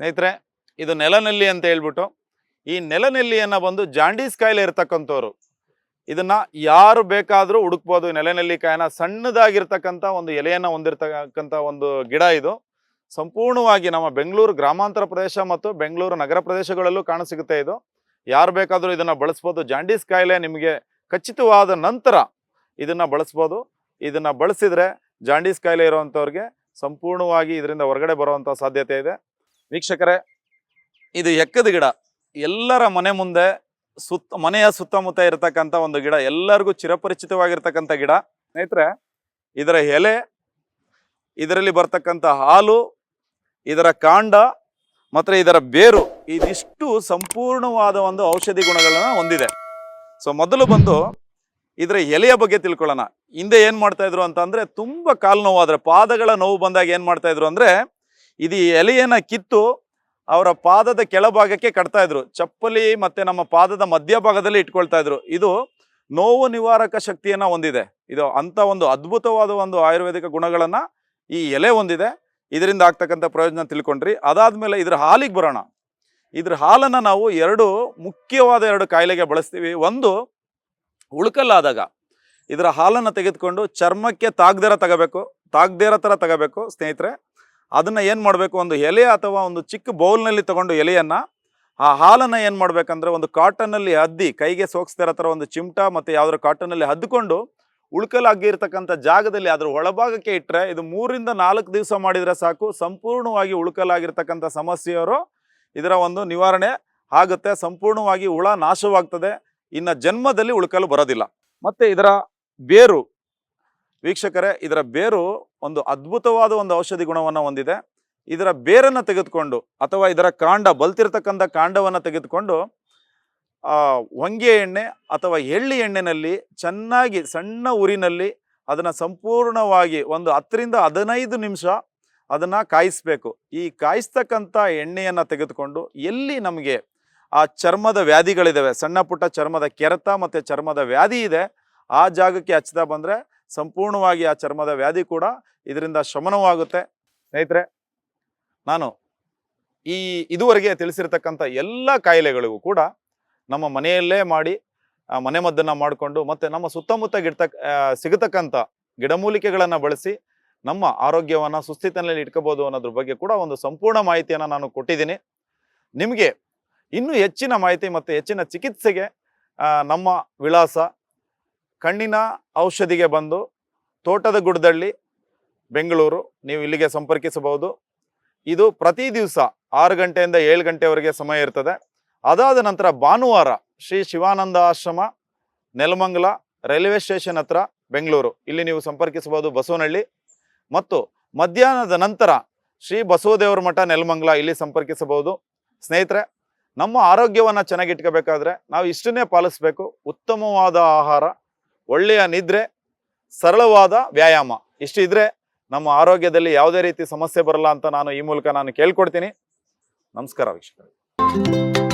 ಸ್ನೇಹಿತರೆ, ಇದು ನೆಲನೆಲ್ಲಿ ಅಂತ ಹೇಳ್ಬಿಟ್ಟು, ಈ ನೆಲನೆಲ್ಲಿಯನ್ನು ಬಂದು ಜಾಂಡೀಸ್ ಕಾಯಿಲೆ ಇರ್ತಕ್ಕಂಥವ್ರು, ಇದನ್ನ ಯಾರು ಬೇಕಾದರೂ ಹುಡುಕ್ಬೋದು. ನೆಲನೆಲ್ಲಿ ನೆಲನೆಲ್ಲಿಕಾಯಿನ ಸಣ್ಣದಾಗಿರ್ತಕ್ಕಂಥ ಒಂದು ಎಲೆಯನ್ನು ಹೊಂದಿರ್ತಕ್ಕಂಥ ಒಂದು ಗಿಡ ಇದು. ಸಂಪೂರ್ಣವಾಗಿ ನಮ್ಮ ಬೆಂಗಳೂರು ಗ್ರಾಮಾಂತರ ಪ್ರದೇಶ ಮತ್ತು ಬೆಂಗಳೂರು ನಗರ ಪ್ರದೇಶಗಳಲ್ಲೂ ಕಾಣಸಿಗುತ್ತೆ ಇದು. ಯಾರು ಬೇಕಾದರೂ ಇದನ್ನು ಬಳಸ್ಬೋದು. ಜಾಂಡೀಸ್ ಕಾಯಿಲೆ ನಿಮಗೆ ಖಚಿತವಾದ ನಂತರ ಇದನ್ನು ಬಳಸ್ಬೋದು. ಇದನ್ನು ಬಳಸಿದರೆ ಜಾಂಡೀಸ್ ಕಾಯಿಲೆ ಇರುವಂಥವ್ರಿಗೆ ಸಂಪೂರ್ಣವಾಗಿ ಇದರಿಂದ ಹೊರಗಡೆ ಬರುವಂಥ ಸಾಧ್ಯತೆ ಇದೆ. ವೀಕ್ಷಕರೇ, ಇದು ಎಕ್ಕದ ಗಿಡ. ಎಲ್ಲರ ಮನೆ ಮುಂದೆ ಸುತ್ತ, ಮನೆಯ ಸುತ್ತಮುತ್ತ ಇರತಕ್ಕಂಥ ಒಂದು ಗಿಡ, ಎಲ್ಲರಿಗೂ ಚಿರಪರಿಚಿತವಾಗಿರ್ತಕ್ಕಂಥ ಗಿಡ. ಸ್ನೇಹಿತರೆ, ಇದರ ಎಲೆ, ಇದರಲ್ಲಿ ಬರ್ತಕ್ಕಂಥ ಹಾಲು, ಇದರ ಕಾಂಡ, ಮತ್ತು ಇದರ ಬೇರು, ಇದಿಷ್ಟು ಸಂಪೂರ್ಣವಾದ ಒಂದು ಔಷಧಿ ಗುಣಗಳನ್ನು ಹೊಂದಿದೆ. ಸೊ, ಮೊದಲು ಬಂದು ಇದರ ಎಲೆಯ ಬಗ್ಗೆ ತಿಳ್ಕೊಳ್ಳೋಣ. ಹಿಂದೆ ಏನು ಮಾಡ್ತಾ ಇದ್ರು ಅಂತ ಅಂದ್ರೆ ತುಂಬ ಕಾಲು ನೋವಾದರೆ ಪಾದಗಳ ನೋವು ಬಂದಾಗ ಏನು ಮಾಡ್ತಾ ಇದ್ರು ಅಂದ್ರೆ ಇದು ಎಲೆಯನ್ನ ಕಿತ್ತು ಅವರ ಪಾದದ ಕೆಳಭಾಗಕ್ಕೆ ಕಟ್ತಾ ಇದ್ರು. ಚಪ್ಪಲಿ ಮತ್ತೆ ನಮ್ಮ ಪಾದದ ಮಧ್ಯಭಾಗದಲ್ಲಿ ಇಟ್ಕೊಳ್ತಾ ಇದ್ರು. ಇದು ನೋವು ನಿವಾರಕ ಶಕ್ತಿಯನ್ನ ಹೊಂದಿದೆ. ಇದು ಅಂತ ಒಂದು ಅದ್ಭುತವಾದ ಒಂದು ಆಯುರ್ವೇದಿಕ ಗುಣಗಳನ್ನ ಈ ಎಲೆ ಹೊಂದಿದೆ. ಇದರಿಂದ ಆಗ್ತಕ್ಕಂಥ ಪ್ರಯೋಜನ ತಿಳ್ಕೊಂಡ್ರಿ. ಅದಾದ್ಮೇಲೆ ಇದ್ರ ಹಾಲಿಗೆ ಬರೋಣ. ಇದ್ರ ಹಾಲನ್ನ ನಾವು ಎರಡು ಮುಖ್ಯವಾದ ಎರಡು ಕಾಯಿಲೆಗೆ ಬಳಸ್ತೀವಿ. ಒಂದು ಉಳ್ಕಲ್ಲಾದಾಗ. ಇದರ ಹಾಲನ್ನು ತೆಗೆದುಕೊಂಡು ಚರ್ಮಕ್ಕೆ ತಾಗ್ದಿರ ತಗೋಬೇಕು. ತಾಗ್ದೇರ ಥರ ತಗೋಬೇಕು ಸ್ನೇಹಿತರೆ. ಅದನ್ನ ಏನು ಮಾಡಬೇಕು? ಒಂದು ಎಲೆ ಅಥವಾ ಒಂದು ಚಿಕ್ಕ ಬೌಲ್ನಲ್ಲಿ ತಗೊಂಡು ಎಲೆಯನ್ನ ಆ ಹಾಲನ್ನು ಏನು ಮಾಡ್ಬೇಕಂದ್ರೆ ಒಂದು ಕಾಟನ್ನಲ್ಲಿ ಅದ್ದಿ ಕೈಗೆ ಸೋಕ್ಸ್ತಾರ ಥರ ಒಂದು ಚಿಮಟ ಮತ್ತು ಯಾವುದರ ಕಾಟನ್ನಲ್ಲಿ ಹದ್ದುಕೊಂಡು ಉಳ್ಕಲಾಗಿರ್ತಕ್ಕಂಥ ಜಾಗದಲ್ಲಿ ಅದರ ಒಳಭಾಗಕ್ಕೆ ಇಟ್ಟರೆ ಇದು ಮೂರಿಂದ ನಾಲ್ಕು ದಿವಸ ಮಾಡಿದರೆ ಸಾಕು. ಸಂಪೂರ್ಣವಾಗಿ ಉಳ್ಕಲಾಗಿರ್ತಕ್ಕಂಥ ಸಮಸ್ಯೆಯವರು ಇದರ ಒಂದು ನಿವಾರಣೆ ಆಗುತ್ತೆ. ಸಂಪೂರ್ಣವಾಗಿ ಹುಳ ನಾಶವಾಗ್ತದೆ. ಇನ್ನು ಜನ್ಮದಲ್ಲಿ ಉಳ್ಕಲು ಬರೋದಿಲ್ಲ. ಮತ್ತೆ ಇದರ ಬೇರು ವೀಕ್ಷಕರೇ, ಇದರ ಬೇರು ಒಂದು ಅದ್ಭುತವಾದ ಒಂದು ಔಷಧಿ ಗುಣವನ್ನು ಹೊಂದಿದೆ. ಇದರ ಬೇರನ್ನು ತೆಗೆದುಕೊಂಡು ಅಥವಾ ಇದರ ಕಾಂಡ, ಬಲ್ತಿರ್ತಕ್ಕಂಥ ಕಾಂಡವನ್ನು ತೆಗೆದುಕೊಂಡು ಹೊಂಗೆ ಎಣ್ಣೆ ಅಥವಾ ಎಳ್ಳಿ ಎಣ್ಣೆನಲ್ಲಿ ಚೆನ್ನಾಗಿ ಸಣ್ಣ ಉರಿನಲ್ಲಿ ಅದನ್ನು ಸಂಪೂರ್ಣವಾಗಿ ಒಂದು ಹತ್ತರಿಂದ ಹದಿನೈದು ನಿಮಿಷ ಅದನ್ನು ಕಾಯಿಸ್ಬೇಕು. ಈ ಕಾಯಿಸ್ತಕ್ಕಂಥ ಎಣ್ಣೆಯನ್ನು ತೆಗೆದುಕೊಂಡು ಎಲ್ಲಿ ನಮಗೆ ಆ ಚರ್ಮದ ವ್ಯಾಧಿಗಳಿದ್ದಾವೆ ಸಣ್ಣ ಪುಟ್ಟ ಚರ್ಮದ ಕೆರೆತ ಮತ್ತು ಚರ್ಮದ ವ್ಯಾಧಿ ಇದೆ, ಆ ಜಾಗಕ್ಕೆ ಹಚ್ತಾ ಬಂದರೆ ಸಂಪೂರ್ಣವಾಗಿ ಆ ಚರ್ಮದ ವ್ಯಾಧಿ ಕೂಡ ಇದರಿಂದ ಶಮನವಾಗುತ್ತೆ. ಸ್ನೇಹಿತರೆ, ನಾನು ಈ ಇದುವರೆಗೆ ತಿಳಿಸಿರ್ತಕ್ಕಂಥ ಎಲ್ಲ ಕಾಯಿಲೆಗಳಿಗೂ ಕೂಡ ನಮ್ಮ ಮನೆಯಲ್ಲೇ ಮಾಡಿ, ಆ, ಮನೆ ಮದ್ದನ್ನು ಮಾಡಿಕೊಂಡು ಮತ್ತು ನಮ್ಮ ಸುತ್ತಮುತ್ತ ಗಿಡ್ತಕ್ ಸಿಗತಕ್ಕಂಥ ಗಿಡಮೂಲಿಕೆಗಳನ್ನು ಬಳಸಿ ನಮ್ಮ ಆರೋಗ್ಯವನ್ನು ಸುಸ್ಥಿತಿನಲ್ಲಿ ಇಟ್ಕೋಬೋದು ಅನ್ನೋದ್ರ ಬಗ್ಗೆ ಕೂಡ ಒಂದು ಸಂಪೂರ್ಣ ಮಾಹಿತಿಯನ್ನು ನಾನು ಕೊಟ್ಟಿದ್ದೀನಿ. ನಿಮಗೆ ಇನ್ನೂ ಹೆಚ್ಚಿನ ಮಾಹಿತಿ ಮತ್ತು ಹೆಚ್ಚಿನ ಚಿಕಿತ್ಸೆಗೆ ನಮ್ಮ ವಿಳಾಸ ಕಣ್ಣಿನ ಔಷಧಿಗೆ ಬಂದು ತೋಟದ ಗುಡ್ದಳ್ಳಿ ಬೆಂಗಳೂರು, ನೀವು ಇಲ್ಲಿಗೆ ಸಂಪರ್ಕಿಸಬಹುದು. ಇದು ಪ್ರತಿ ದಿವಸ ಆರು ಗಂಟೆಯಿಂದ ಏಳು ಗಂಟೆವರೆಗೆ ಸಮಯ ಇರ್ತದೆ. ಅದಾದ ನಂತರ ಭಾನುವಾರ ಶ್ರೀ ಶಿವಾನಂದ ಆಶ್ರಮ, ನೆಲಮಂಗಲ, ರೈಲ್ವೆ ಸ್ಟೇಷನ್ ಹತ್ರ ಬೆಂಗಳೂರು. ಇಲ್ಲಿ ನೀವು ಸಂಪರ್ಕಿಸಬಹುದು ಬಸವನಹಳ್ಳಿ. ಮತ್ತು ಮಧ್ಯಾಹ್ನದ ನಂತರ ಶ್ರೀ ಬಸವದೇವರ ಮಠ, ನೆಲಮಂಗಲ ಇಲ್ಲಿ ಸಂಪರ್ಕಿಸಬಹುದು. ಸ್ನೇಹಿತರೆ, ನಮ್ಮ ಆರೋಗ್ಯವನ್ನು ಚೆನ್ನಾಗಿಟ್ಕೋಬೇಕಾದ್ರೆ ನಾವು ಇಷ್ಟನ್ನೇ ಪಾಲಿಸ್ಬೇಕು. ಉತ್ತಮವಾದ ಆಹಾರ ಒಳ್ಳೆಯ ನಿದ್ರೆ, ಸರಳವಾದ ವ್ಯಾಯಾಮ. ಇಷ್ಟು ಇದ್ರೆ ನಮ್ಮ ಆರೋಗ್ಯದಲ್ಲಿ ಯಾವುದೇ ರೀತಿ ಸಮಸ್ಯೆ ಬರಲ್ಲ ಅಂತ ನಾನು ಈ ಮೂಲಕ ನಾನು ಕೇಳ್ಕೊಡ್ತೀನಿ. ನಮಸ್ಕಾರ ವೀಕ್ಷಕರೇ.